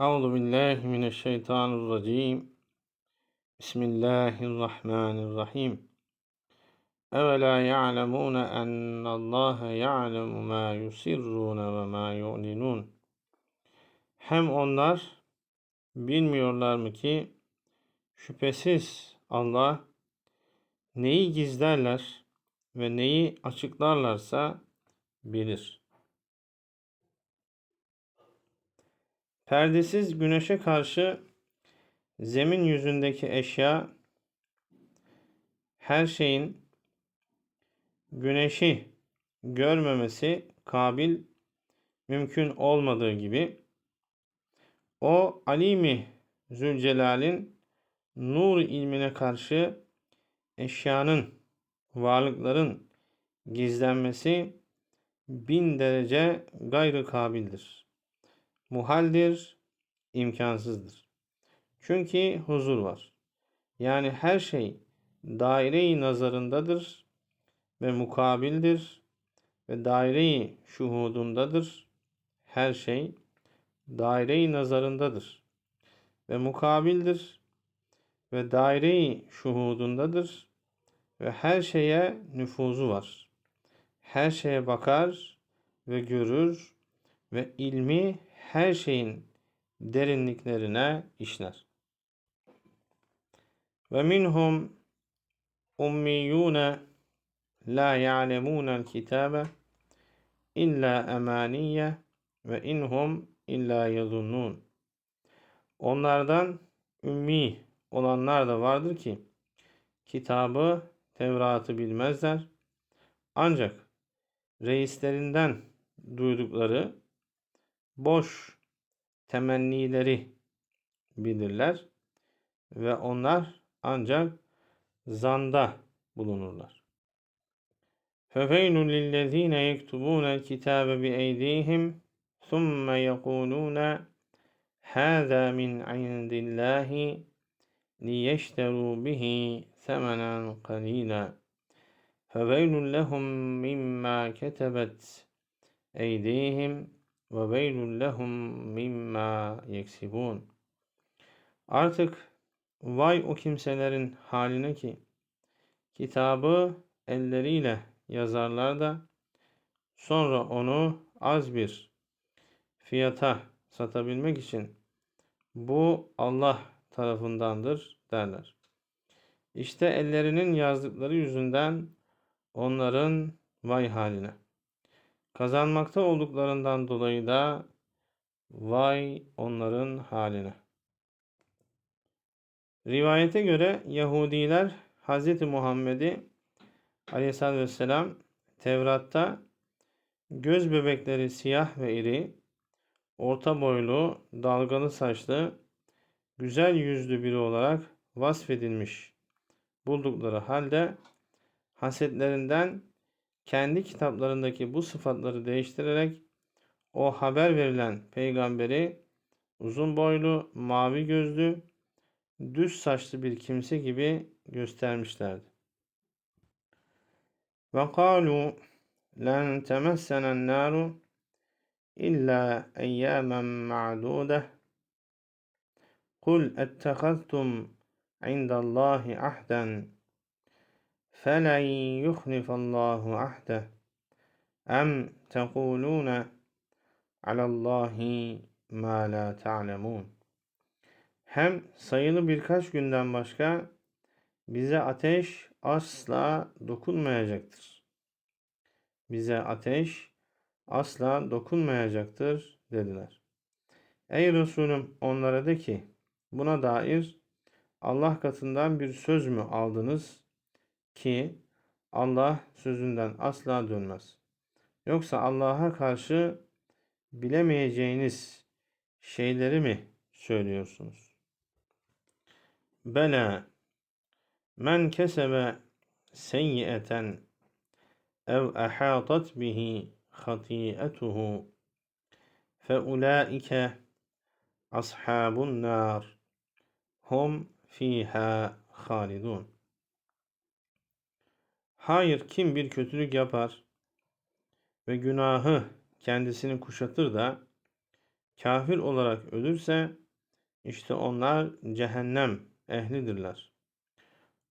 Euzu billahi mineşşeytanirracim. Bismillahirrahmanirrahim. Evela ya'lemune ennallâhe ya'lemu mâ yusirrûne ve mâ yu'linûn. Hem onlar bilmiyorlar mı ki şüphesiz Allah neyi gizlerler ve neyi açıklarlarsa bilir. Perdesiz güneşe karşı zemin yüzündeki eşya her şeyin güneşi görmemesi kabil mümkün olmadığı gibi o alimi Zülcelal'in nur ilmine karşı eşyanın, varlıkların gizlenmesi bin derece gayrı kabildir muhaldir, imkansızdır. Çünkü huzur var. Yani her şey daire-i nazarındadır ve mukabildir ve daire-i şuhudundadır. Her şey daire-i nazarındadır ve mukabildir ve daire-i şuhudundadır ve her şeye nüfuzu var. Her şeye bakar ve görür ve ilmi her şeyin derinliklerine işler. Ve minhum ummiyune la ya'lemunel kitabe illa emaniye ve inhum illa yazunnun. Onlardan ümmi olanlar da vardır ki kitabı, Tevrat'ı bilmezler. Ancak reislerinden duydukları boş temennileri bilirler ve onlar ancak zanda bulunurlar. فَفَيْلٌ لِلَّذ۪ينَ يَكْتُبُونَ الْكِتَابَ بِاَيْد۪يهِمْ ثُمَّ يَقُولُونَ هَذَا مِنْ عِنْدِ اللّٰهِ لِيَشْتَرُوا بِهِ ثَمَنًا قَلِيلًا فَوَيْلٌ لَهُمْ مِمَّا كَتَبَتْ اَيْد۪يهِمْ ve veylun lehum mimma yeksibun. Artık vay o kimselerin haline ki kitabı elleriyle yazarlar da sonra onu az bir fiyata satabilmek için bu Allah tarafındandır derler. İşte ellerinin yazdıkları yüzünden onların vay haline. Kazanmakta olduklarından dolayı da vay onların haline. Rivayete göre Yahudiler Hz. Muhammed'i aleyhissalatü vesselam Tevrat'ta göz bebekleri siyah ve iri, orta boylu, dalgalı saçlı, güzel yüzlü biri olarak vasfedilmiş buldukları halde hasetlerinden kendi kitaplarındaki bu sıfatları değiştirerek o haber verilen peygamberi uzun boylu, mavi gözlü, düz saçlı bir kimse gibi göstermişlerdi. Ve kalu len temessenen naru illa eyyamen ma'dude kul ettehaztum indallahi ahden فَلَنْ يُخْلِفَ اللّٰهُ عَهْدَهُ اَمْ تَقُولُونَ عَلَى اللّٰهِ مَا لَا تَعْلَمُونَ Hem sayılı birkaç günden başka bize ateş asla dokunmayacaktır. Bize ateş asla dokunmayacaktır dediler. Ey Resulüm onlara de ki buna dair Allah katından bir söz mü aldınız ki Allah sözünden asla dönmez. Yoksa Allah'a karşı bilemeyeceğiniz şeyleri mi söylüyorsunuz? Bela men kesebe seyyieten ev ahatat bihi hatiyetuhu fe ulaike ashabun nar hum fiha halidun. Hayır kim bir kötülük yapar ve günahı kendisini kuşatır da kafir olarak ölürse işte onlar cehennem ehlidirler.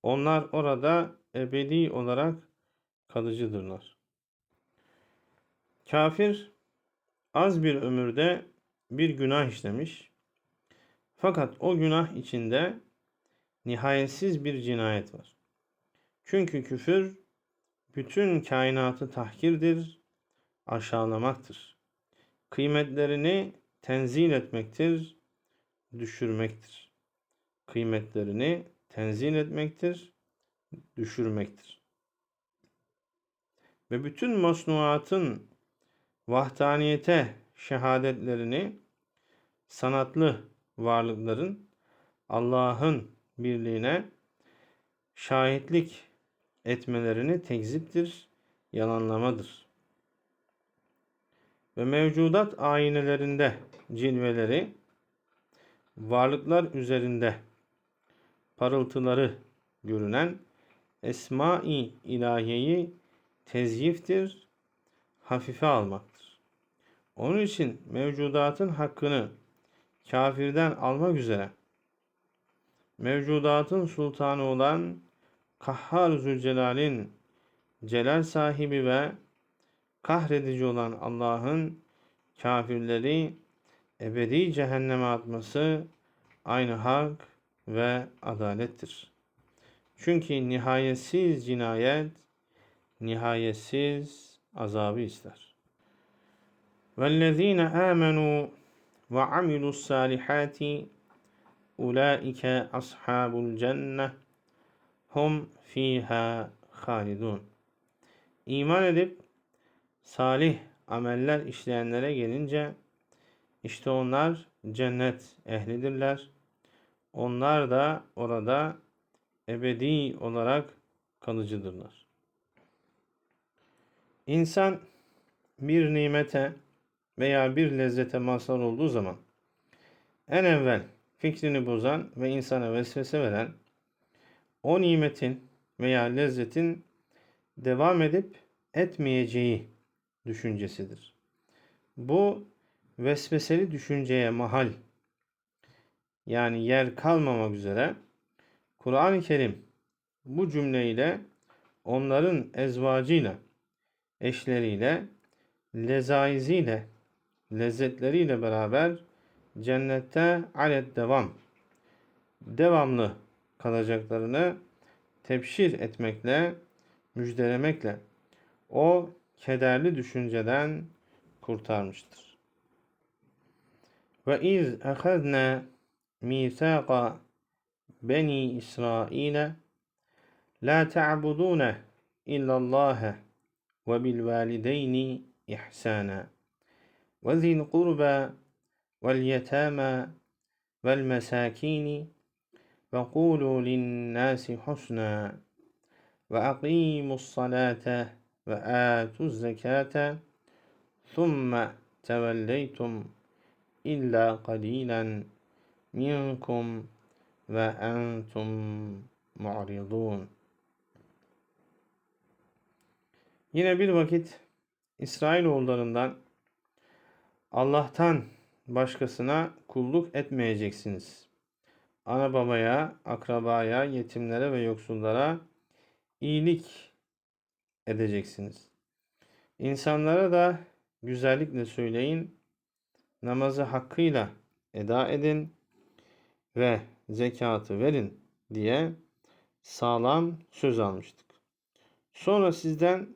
Onlar orada ebedi olarak kalıcıdırlar. Kafir az bir ömürde bir günah işlemiş. Fakat o günah içinde nihayetsiz bir cinayet var. Çünkü küfür bütün kainatı tahkirdir, aşağılamaktır. Kıymetlerini tenzil etmektir, düşürmektir. Kıymetlerini tenzil etmektir, düşürmektir. Ve bütün masnuatın vahdaniyete şehadetlerini sanatlı varlıkların Allah'ın birliğine şahitlik etmelerini tekziptir, yalanlamadır. Ve mevcudat aynelerinde cilveleri varlıklar üzerinde parıltıları görünen esma-i ilahiyeyi tezyiftir, hafife almaktır. Onun için mevcudatın hakkını kafirden almak üzere mevcudatın sultanı olan Kahhar Zülcelal'in celal sahibi ve kahredici olan Allah'ın kafirleri ebedi cehenneme atması aynı hak ve adalettir. Çünkü nihayetsiz cinayet nihayetsiz azabı ister. وَالَّذ۪ينَ آمَنُوا وَعَمِلُوا الصَّالِحَاتِ Ulaike ashabul cenne hum fiha halidun. İman edip salih ameller işleyenlere gelince işte onlar cennet ehlidirler. Onlar da orada ebedi olarak kalıcıdırlar. İnsan bir nimete veya bir lezzete mazhar olduğu zaman en evvel fikrini bozan ve insana vesvese veren o nimetin veya lezzetin devam edip etmeyeceği düşüncesidir. Bu vesveseli düşünceye mahal yani yer kalmamak üzere Kur'an-ı Kerim bu cümleyle onların ezvacıyla, eşleriyle, lezaiziyle, lezzetleriyle beraber cennette alet devam devamlı kalacaklarını tebşir etmekle, müjdelemekle o kederli düşünceden kurtarmıştır. Ve iz ehezne misaqa beni İsrail'e la ta'budune illallâhe ve bil valideyni ihsana ve zil kurba vel yetama vel mesakini وقولوا للناس حسنا وأقيموا الصلاة وآتوا الزكاة ثم توليتم إلا قليلا منكم وأنتم معرضون Yine bir vakit İsrailoğullarından Allah'tan başkasına kulluk etmeyeceksiniz. Ana babaya, akrabaya, yetimlere ve yoksullara iyilik edeceksiniz. İnsanlara da güzellikle söyleyin, namazı hakkıyla eda edin ve zekatı verin diye sağlam söz almıştık. Sonra sizden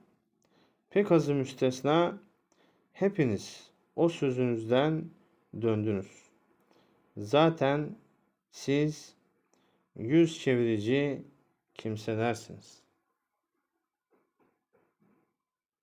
pek azı müstesna hepiniz o sözünüzden döndünüz. Zaten siz yüz çevirici kimselersiniz.